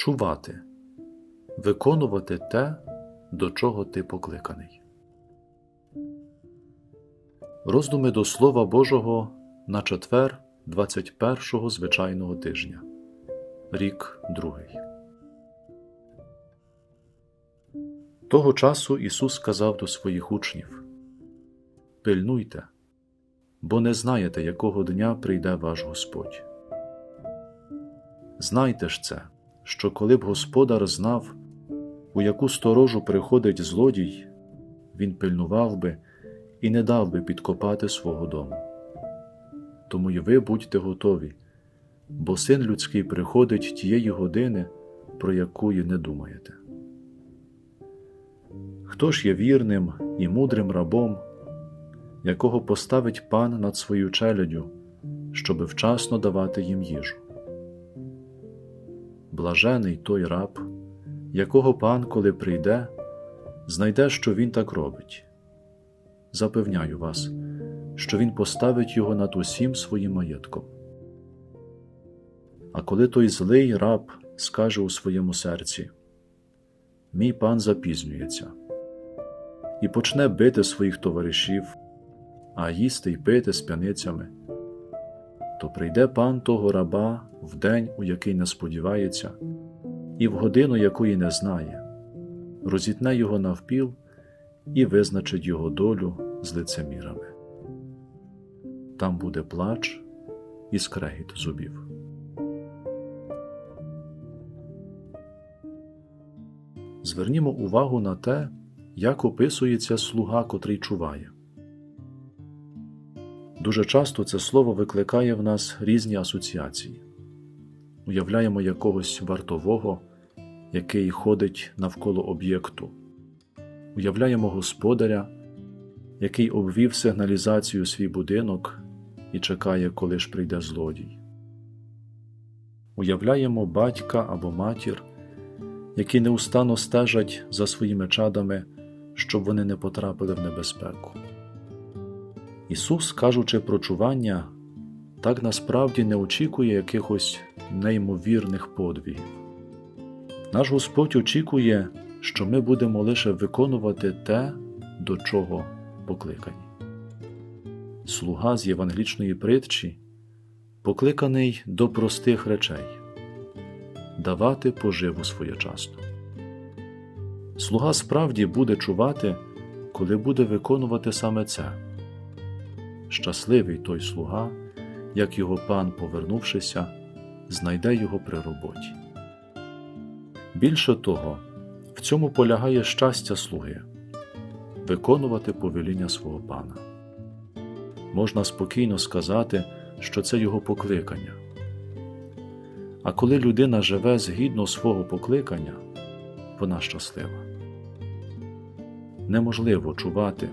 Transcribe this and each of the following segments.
чувати, виконувати те, до чого ти покликаний. Роздуми до Слова Божого на четвер 21-го звичайного тижня, рік другий. Того часу Ісус сказав до своїх учнів: Пильнуйте, бо не знаєте, якого дня прийде ваш Господь. Знайте ж це, що коли б господар знав, у яку сторожу приходить злодій, він пильнував би і не дав би підкопати свого дому. Тому й ви будьте готові, бо син людський приходить тієї години, про яку й не думаєте. Хто ж є вірним і мудрим рабом, якого поставить пан над свою челядю, щоби вчасно давати їм їжу? Блажений той раб, якого пан, коли прийде, знайде, що він так робить. Запевняю вас, що він поставить його над усім своїм маєтком. А коли той злий раб скаже у своєму серці: Мій пан запізнюється, і почне бити своїх товаришів, а їсти й пити з п'яницями, то прийде пан того раба в день, у який не сподівається, і в годину якої не знає, розітне його навпіл і визначить його долю з лицемірами. Там буде плач і скрегіт зубів. Звернімо увагу на те, як описується слуга, котрий чуває. Дуже часто це слово викликає в нас різні асоціації. Уявляємо якогось вартового, який ходить навколо об'єкту, уявляємо господаря, який обвів сигналізацію свій будинок і чекає, коли ж прийде злодій. Уявляємо батька або матір, які неустанно стежать за своїми чадами, щоб вони не потрапили в небезпеку. Ісус, кажучи про чування, так насправді не очікує якихось неймовірних подвігів. Наш Господь очікує, що ми будемо лише виконувати те, до чого покликані. Слуга з євангелічної притчі покликаний до простих речей давати поживу своєчасно. Слуга справді буде чувати, коли буде виконувати саме це. Щасливий той слуга, як його пан, повернувшися, знайде його при роботі. Більше того, в цьому полягає щастя слуги виконувати повеління свого пана. Можна спокійно сказати, що це його покликання. А коли людина живе згідно свого покликання, вона щаслива. Неможливо чувати,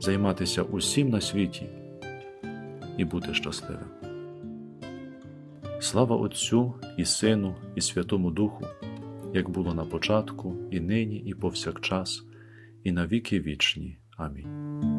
займатися усім на світі і бути щасливим. Слава Отцю і Сину, і Святому Духу, як було на початку, і нині, і повсякчас, і на віки вічні. Амінь.